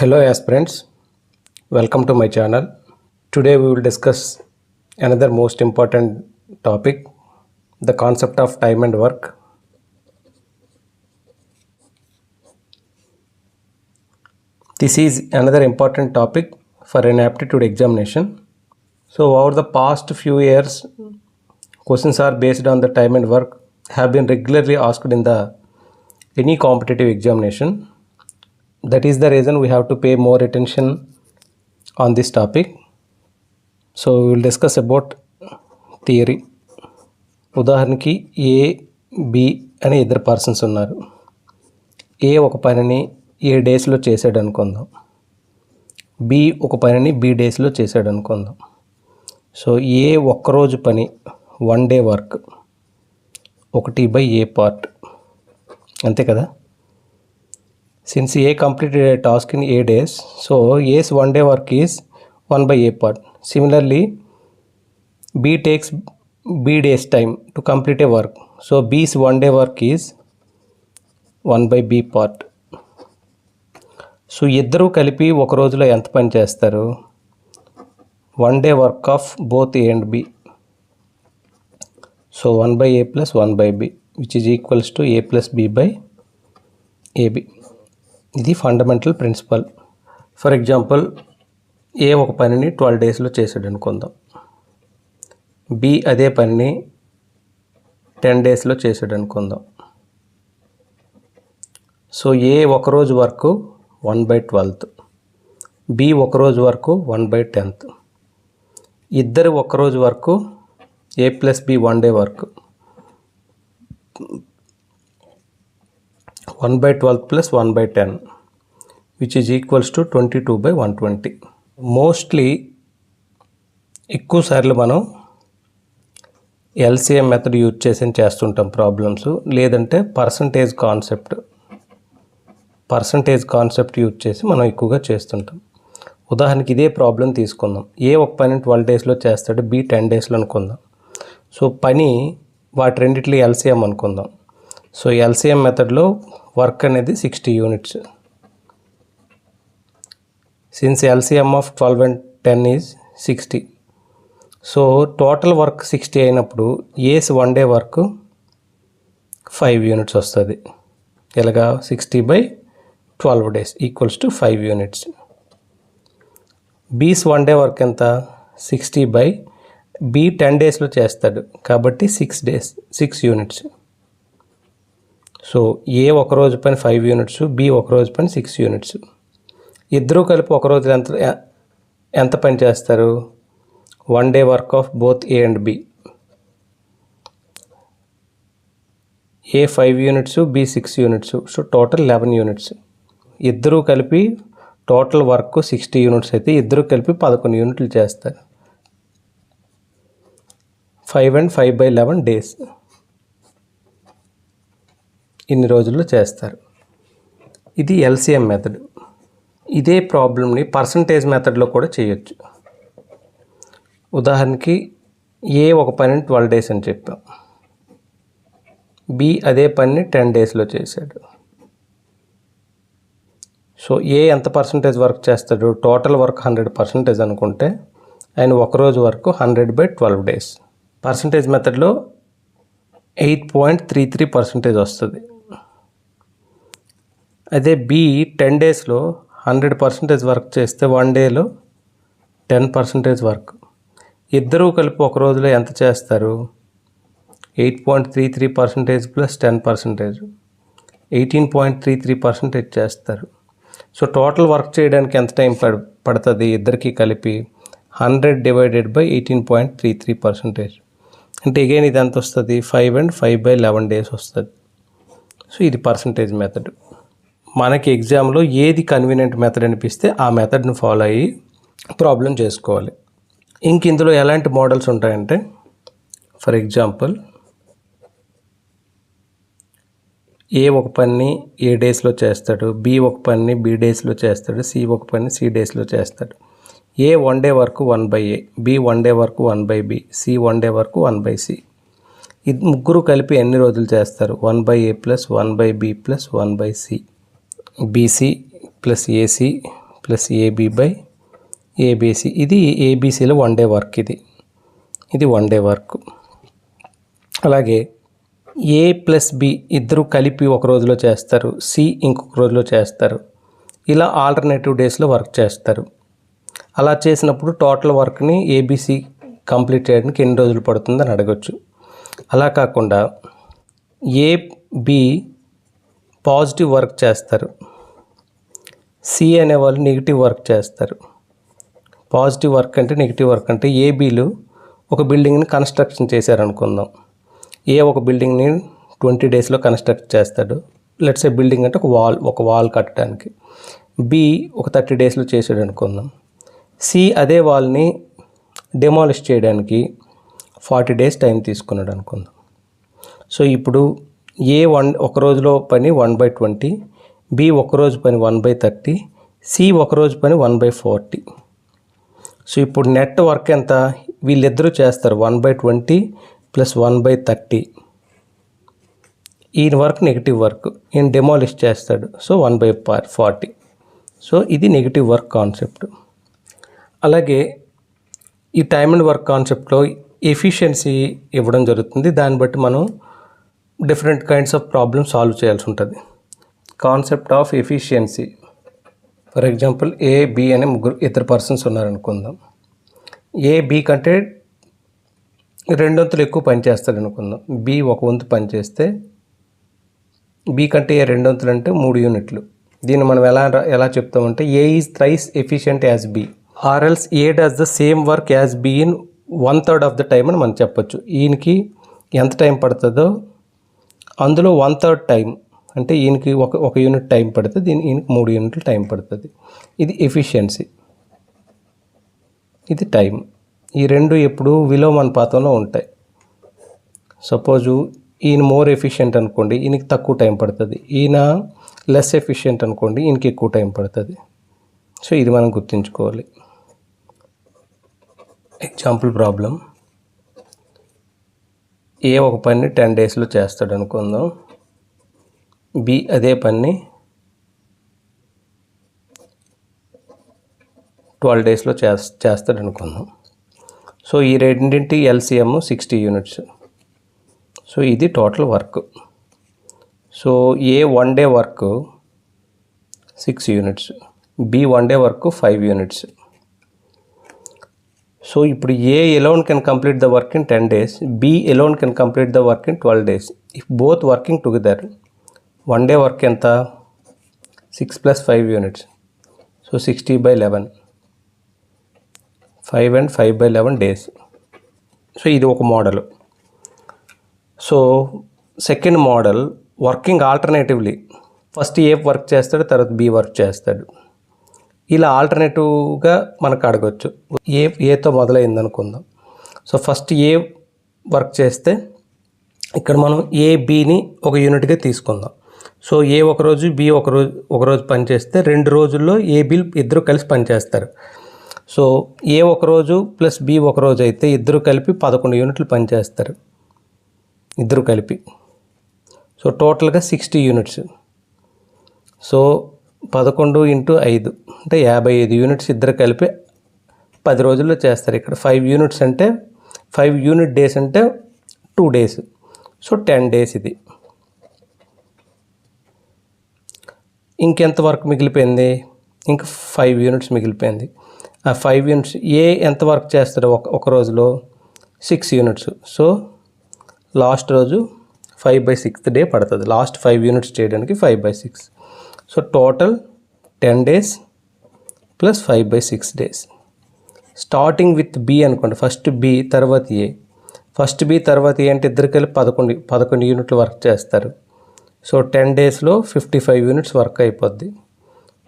Hello aspirants, welcome to my channel. Today we will discuss another most important topic, the concept of time and work. This is another important topic for an aptitude examination. So over the past few years, questions are based on the time and work have been regularly asked in the any competitive examination that is the reason we have to pay more attention on this topic. So we will discuss about theory ఉదాహరణకి A B అనే ఇద్దరు persons ఉన్నారు. ఏ ఒక పనిని ఏ డేస్లో చేశాడు అనుకుందాం. B ఒక పనిని బి డేస్లో చేశాడు అనుకుందాం. సో ఏ ఒక్కరోజు పని వన్ డే వర్క్ ఒకటి బై ఏ పార్ట్ అంతే కదా? Since A complete a task in A days so A's one day work is one by A part similarly B takes B days time to complete a work so B's one day work is one by B part so ఇద్దరూ కలిపి ఒక రోజులో ఎంత పని చేస్తారు? One day work of both A and B so one by A plus one by B which is equals to A plus B by AB ఇది fundamental principle for example A ఒక పనిని ట్వెల్వ్ డేస్లో చేసాడు అనుకుందాం B అదే పనిని ten డేస్లో చేసాడు అనుకుందాం సో ఏ ఒకరోజు వరకు వన్ బై ట్వెల్త్ బి ఒకరోజు వరకు వన్ బై టెన్త్ ఇద్దరు ఒకరోజు వరకు A plus B one day work. One by twelve plus one by ten which is equals to twenty two by one twenty mostly ఎక్కువ సార్లు మనం ఎల్సిఎం మెథడ్ యూజ్ చేసి చేస్తుంటాం ప్రాబ్లమ్స్ లేదంటే percentage concept percentage concept use చేసి మనం ఎక్కువగా చేస్తుంటాం. ఉదాహరణకి ఇదే ప్రాబ్లం తీసుకుందాం. ఏ ఒక పని ట్వెల్వ్ డేస్లో చేస్తాడు బి టెన్ డేస్లో అనుకుందాం. సో పని వాటి రెండిట్లో ఎల్సిఎం అనుకుందాం. సో ఎల్సిఎం మెథడ్లో వర్క్ అనేది sixty units. Since LCM of twelve and ten is sixty so total work sixty అయినప్పుడు A's one day work five units వస్తుంది. ఇలాగా sixty by twelve days equals to five units B's one day work ఎంత? Sixty by B ten డేస్లో చేస్తాడు. కాబట్టి six days six units so A ఒక రోజు పైన ఫైవ్ యూనిట్స్ బి ఒక రోజు పైన సిక్స్ యూనిట్స్ ఇద్దరూ కలిపి ఒక రోజు ఎంత ఎంత పని చేస్తారు? One day work of both A and B A five units B six units so total eleven units ఇద్దరూ కలిపి టోటల్ వర్క్ సిక్స్టీ యూనిట్స్ అయితే ఇద్దరు కలిపి పదకొండు యూనిట్లు చేస్తారు. Five and five by eleven days ఇన్ని రోజుల్లో చేస్తారు. ఇది ఎల్సిఎం మెథడ్ ఇదే ప్రాబ్లమ్ని పర్సంటేజ్ మెథడ్లో కూడా చేయొచ్చు. ఉదాహరణకి ఏ ఒక పనిని ట్వెల్వ్ డేస్ అని చెప్పాం. బి అదే పనిని టెన్ డేస్లో చేశాడు. సో ఏ ఎంత పర్సంటేజ్ వర్క్ చేస్తాడు? టోటల్ వర్క్ హండ్రెడ్ పర్సంటేజ్ అనుకుంటే ఆయన ఒకరోజు వరకు hundred by twelve days percentage మెథడ్లో eight point three three percentage వస్తుంది. అదే బి టెన్ డేస్లో హండ్రెడ్ పర్సెంటేజ్ వర్క్ చేస్తే వన్ డేలో టెన్ పర్సెంటేజ్ వర్క్ ఇద్దరూ కలిపి ఒక రోజులో ఎంత చేస్తారు? Eight point three three percentage plus ten percentage eighteen point three three percentage చేస్తారు. సో టోటల్ వర్క్ చేయడానికి ఎంత టైం పడ పడుతుంది ఇద్దరికి కలిపి? Hundred divided by eighteen point three three percentage అంటే అగైన్ ఇది ఎంత వస్తుంది? Five and five by eleven days వస్తుంది. సో ఇది పర్సంటేజ్ మెథడ్ మనకి ఎగ్జామ్లో ఏది కన్వీనియంట్ మెథడ్ అనిపిస్తే ఆ మెథడ్ని ఫాలో అయ్యి ప్రాబ్లం చేసుకోవాలి. ఇంక ఇందులో ఎలాంటి మోడల్స్ ఉంటాయంటే ఫర్ ఎగ్జాంపుల్ ఏ ఒక పని ఏ డేస్లో చేస్తాడు బి ఒక పని బి డేస్లో చేస్తాడు సి ఒక పని సి డేస్లో చేస్తాడు. ఏ వన్ డే వరకు one by A B one day వరకు one by B C one day వరకు వన్ బై సి ఇది ముగ్గురు కలిపి ఎన్ని రోజులు చేస్తారు? One by A plus one by B plus one by C BC plus AC plus AB by ABC ఇది ఏబీసీలో వన్ డే వర్క్ ఇది. ఇది వన్ డే వర్క్ అలాగే ఏ ప్లస్ బి ఇద్దరు కలిపి ఒక రోజులో చేస్తారు. సి ఇంకొక రోజులో చేస్తారు. ఇలా ఆల్టర్నేటివ్ డేస్లో వర్క్ చేస్తారు. అలా చేసినప్పుడు టోటల్ వర్క్ని ఏబీసీ కంప్లీట్ చేయడానికి ఎన్ని రోజులు పడుతుందని అడగచ్చు. అలా కాకుండా ఏ బి పాజిటివ్ వర్క్ చేస్తారు. సి అనే వాళ్ళు నెగిటివ్ వర్క్ చేస్తారు. పాజిటివ్ వర్క్ అంటే నెగిటివ్ వర్క్ అంటే ఏబీలు ఒక బిల్డింగ్ని కన్స్ట్రక్షన్ చేశారనుకుందాం ఏ ఒక బిల్డింగ్ని ట్వంటీ డేస్లో కన్స్ట్రక్ట్ చేస్తాడు. లెట్స్ ఏ బిల్డింగ్ అంటే ఒక వాల్ ఒక వాల్ కట్టడానికి. బి ఒక థర్టీ డేస్లో చేసాడు అనుకుందాం. సి అదే వాల్ని డెమాలిష్ చేయడానికి ఫార్టీ డేస్ టైం తీసుకున్నాడు అనుకుందాం. సో ఇప్పుడు ఏ వన్ ఒక రోజులో పని వన్ బై ట్వంటీ బి ఒక రోజు పని వన్ బై థర్టీ సి ఒక రోజు పని వన్ బై ఫార్టీ. సో ఇప్పుడు నెట్ వర్క్ ఎంత? వీళ్ళిద్దరూ చేస్తారు one by twenty plus one by thirty. ఈయన వర్క్ నెగిటివ్ వర్క్. ఈయన డెమాలిష్ చేస్తాడు. So one by forty. So ఇది నెగిటివ్ వర్క్ కాన్సెప్ట్. అలాగే ఈ టైమ్ అండ్ వర్క్ కాన్సెప్ట్లో ఎఫిషియన్సీ ఇవ్వడం జరుగుతుంది. దాన్ని బట్టి మనం different kinds of problem solve చేయాల్సి ఉంటుంది. Concept of efficiency for example A B అనే ముగ్గురు ఇద్దరు పర్సన్స్ ఉన్నారనుకుందాం. ఏ బి కంటే రెండొంతులు ఎక్కువ పని అనుకుందాం బి ఒక వంతు పని చేస్తే బి కంటే ఏ రెండొంతులు అంటే మూడు యూనిట్లు. దీన్ని మనం ఎలా ఎలా చెప్తామంటే A is thrice efficient as B or else A does the same work as B in one third of the time అని మనం చెప్పొచ్చు. ఈయనకి ఎంత టైం పడుతుందో అందులో వన్ థర్డ్ టైం అంటే ఈయనకి ఒక ఒక యూనిట్ టైం పడుతుంది దీని ఈయనకి మూడు యూనిట్లు టైం పడుతుంది. ఇది ఎఫిషియన్సీ ఇది టైం ఈ రెండు ఎప్పుడు విలోమానుపాతంలో ఉంటాయి. సపోజు ఈయన మోర్ ఎఫిషియెంట్ అనుకోండి ఈయనకి తక్కువ టైం పడుతుంది. ఈయన లెస్ ఎఫిషియెంట్ అనుకోండి ఈయనకి ఎక్కువ టైం పడుతుంది. సో ఇది మనం గుర్తుంచుకోవాలి. ఎగ్జాంపుల్ ప్రాబ్లం ఏ ఒక పని టెన్ డేస్లో చేస్తాడు అనుకుందాం. బి అదే పని ట్వెల్వ్ డేస్లో చేస్ చేస్తాడు అనుకుందాం. సో ఈ రెండింటి ఎల్సిఎం సిక్స్టీ యూనిట్స్. సో ఇది total work. So A one day work? Six units. B one day work five units. So ఇప్పుడు A alone can complete the work in ten days B alone can complete the work in twelve days if both working together one day work ఎంత? Six plus five units so sixty by eleven five and five by eleven days so ఇది ఒక model so second model working alternatively first A work చేస్తాడు తర్వాత B work చేస్తాడు. ఇలా ఆల్టర్నేటివ్గా మనకు అడగచ్చు. ఏ ఏతో మొదలైంది అనుకుందాం సో ఫస్ట్ ఏ వర్క్ చేస్తే ఇక్కడ మనం ఏ బిని ఒక యూనిట్గా తీసుకుందాం. సో ఏ ఒక రోజు బి ఒక రోజు ఒక రోజు రెండు రోజుల్లో ఏ బిల్ ఇద్దరు కలిసి పనిచేస్తారు సో ఏ ఒక రోజు ప్లస్ బి ఒక రోజు అయితే ఇద్దరు కలిపి పదకొండు యూనిట్లు పనిచేస్తారు ఇద్దరు కలిపి. సో టోటల్గా సిక్స్టీ యూనిట్స్ సో పదకొండు ఇంటూ ఐదు. అంటే యాభై ఐదు యూనిట్స్ ఇద్దరు కలిపి పది రోజుల్లో చేస్తారు ఇక్కడ. ఫైవ్ యూనిట్స్ అంటే ఫైవ్ యూనిట్ డేస్ అంటే two days. So ten days ఇది. ఇంకెంత వర్క్ మిగిలిపోయింది? ఇంక ఫైవ్ యూనిట్స్ మిగిలిపోయింది. ఆ ఫైవ్ యూనిట్స్ ఏ ఎంత వర్క్ చేస్తారు ఒక ఒక రోజులో? Six units. సో లాస్ట్ రోజు ఫైవ్ బై సిక్స్త్ డే పడుతుంది. లాస్ట్ ఫైవ్ యూనిట్స్ చేయడానికి five by six. So total ten days plus five by six days. Starting with B అనుకోండి ఫస్ట్ బి తర్వాత ఏ. ఫస్ట్ బి తర్వాత A అంటే ఇద్దరికి వెళ్ళి పదకొండు పదకొండు యూనిట్లు వర్క్ చేస్తారు. సో టెన్ డేస్లో ఫిఫ్టీ ఫైవ్ యూనిట్స్ వర్క్ అయిపోద్ది.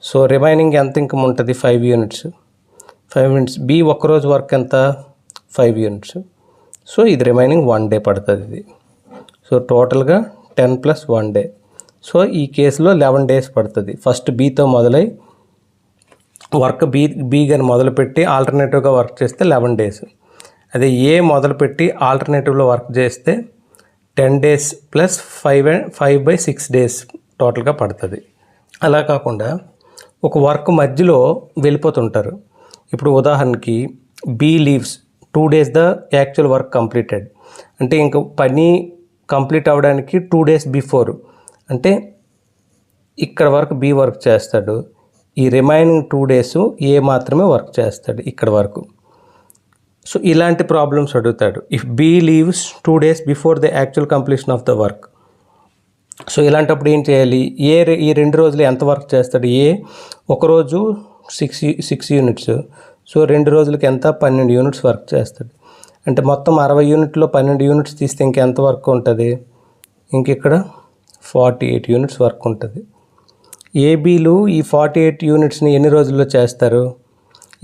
సో రిమైనింగ్ ఎంత ఇంకా ఉంటుంది? Five units. Five units. B ఒక్కరోజు వర్క్ ఎంత? Five units. సో ఇది రిమైనింగ్ వన్ డే పడుతుంది ఇది. సో టోటల్గా ten plus one day. So ఈ కేసులో లెవెన్ డేస్ పడుతుంది. ఫస్ట్ బీతో మొదలై వర్క్ బీ బీ కానీ మొదలుపెట్టి ఆల్టర్నేటివ్గా వర్క్ చేస్తే లెవెన్ డేస్. అదే ఏ మొదలుపెట్టి ఆల్టర్నేటివ్లో వర్క్ చేస్తే ten days plus five five by six days టోటల్గా పడుతుంది. అలా కాకుండా ఒక వర్క్ మధ్యలో వెళ్ళిపోతుంటారు. ఇప్పుడు ఉదాహరణకి B leaves two days the actual work completed. అంటే ఇంక పని కంప్లీట్ అవ్వడానికి టూ డేస్ బిఫోర్. అంటే ఇక్కడ వరకు బి వర్క్ చేస్తాడు. ఈ రిమైనింగ్ టూ డేస్ ఏ మాత్రమే వర్క్ చేస్తాడు ఇక్కడ వరకు. సో ఇలాంటి ప్రాబ్లమ్స్ అడుగుతాడు. If B leaves two days before the actual completion of the work so ఇలాంటప్పుడు ఏం చేయాలి? ఏ ఈ రెండు రోజులు ఎంత వర్క్ చేస్తాడు? ఏ ఒకరోజు సిక్స్ సిక్స్ యూనిట్స్ సో రెండు రోజులకి ఎంత? పన్నెండు యూనిట్స్ వర్క్ చేస్తాడు. అంటే మొత్తం అరవై యూనిట్లో పన్నెండు యూనిట్స్ తీస్తే ఇంకెంత వర్క్ ఉంటుంది? ఇంక ఇక్కడ ఫార్టీ ఎయిట్ యూనిట్స్ వర్క్ ఉంటుంది. ఏబీలు ఈ ఫార్టీ ఎయిట్ యూనిట్స్ని ఎన్ని రోజుల్లో చేస్తారు?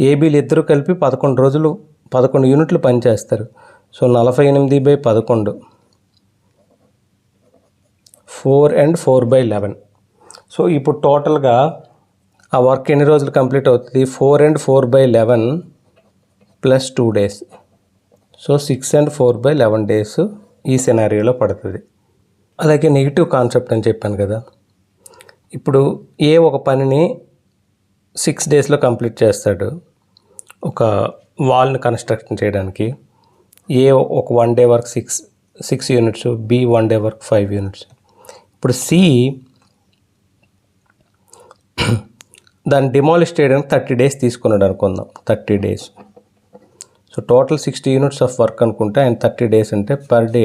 ఏబీలు ఇద్దరు కలిపి పదకొండు రోజులు పదకొండు యూనిట్లు పనిచేస్తారు సో నలభై ఎనిమిది బై పదకొండు. Four and four by eleven. So ఇప్పుడు టోటల్గా ఆ వర్క్ ఎన్ని రోజులు కంప్లీట్ అవుతుంది? Four and four by eleven plus two days. So six and four by eleven days ఈ సినారియోలో పడుతుంది. అలాగే నెగిటివ్ కాన్సెప్ట్ అని చెప్పాను కదా. ఇప్పుడు ఏ ఒక పనిని సిక్స్ డేస్లో కంప్లీట్ చేస్తాడు ఒక వాల్ని కన్స్ట్రక్షన్ చేయడానికి ఏ ఒక one day work six six units B one day work five units ఇప్పుడు సి దాన్ని డిమాలిష్ చేయడానికి థర్టీ డేస్ తీసుకున్నాడు అనుకుందాం thirty days so total sixty units of work అనుకుంటే ఆయన థర్టీ డేస్ అంటే per day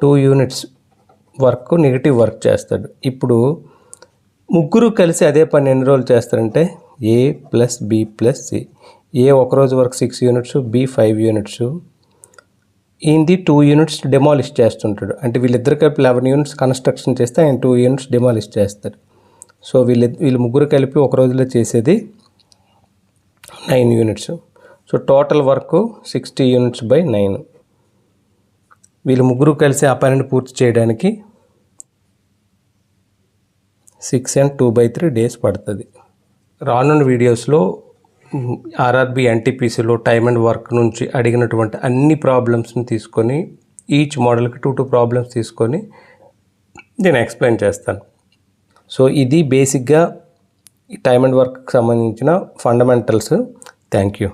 two units work negative work చేస్తాడు. ఇప్పుడు ముగ్గురు కలిసి అదే పని ఎన్ని రోజులు చేస్తారంటే A plus B plus C. A ఒకరోజు work six units B five units. ఈయనది టూ యూనిట్స్ డెమాలిష్ చేస్తుంటాడు. అంటే వీళ్ళిద్దరు కలిపి లెవెన్ యూనిట్స్ కన్స్ట్రక్షన్ చేస్తే ఆయన టూ యూనిట్స్ డెమాలిష్ చేస్తాడు. సో వీళ్ళు వీళ్ళు ముగ్గురు కలిపి ఒక రోజులో చేసేది nine units. So total work sixty units by nine. వీళ్ళు ముగ్గురు కలిసి ఆ పనిని పూర్తి చేయడానికి six and two by three days పడుతుంది. రానున్న వీడియోస్లో ఆర్ఆర్బి ఎన్టీపీసీలో టైమ్ అండ్ వర్క్ నుంచి అడిగినటువంటి అన్ని ప్రాబ్లమ్స్ని తీసుకొని ఈచ్ మోడల్కి టూ టూ ప్రాబ్లమ్స్ తీసుకొని నేను ఎక్స్ప్లెయిన్ చేస్తాను. సో ఇది బేసిక్గా టైమ్ అండ్ వర్క్కి సంబంధించిన ఫండమెంటల్స్. Thank you.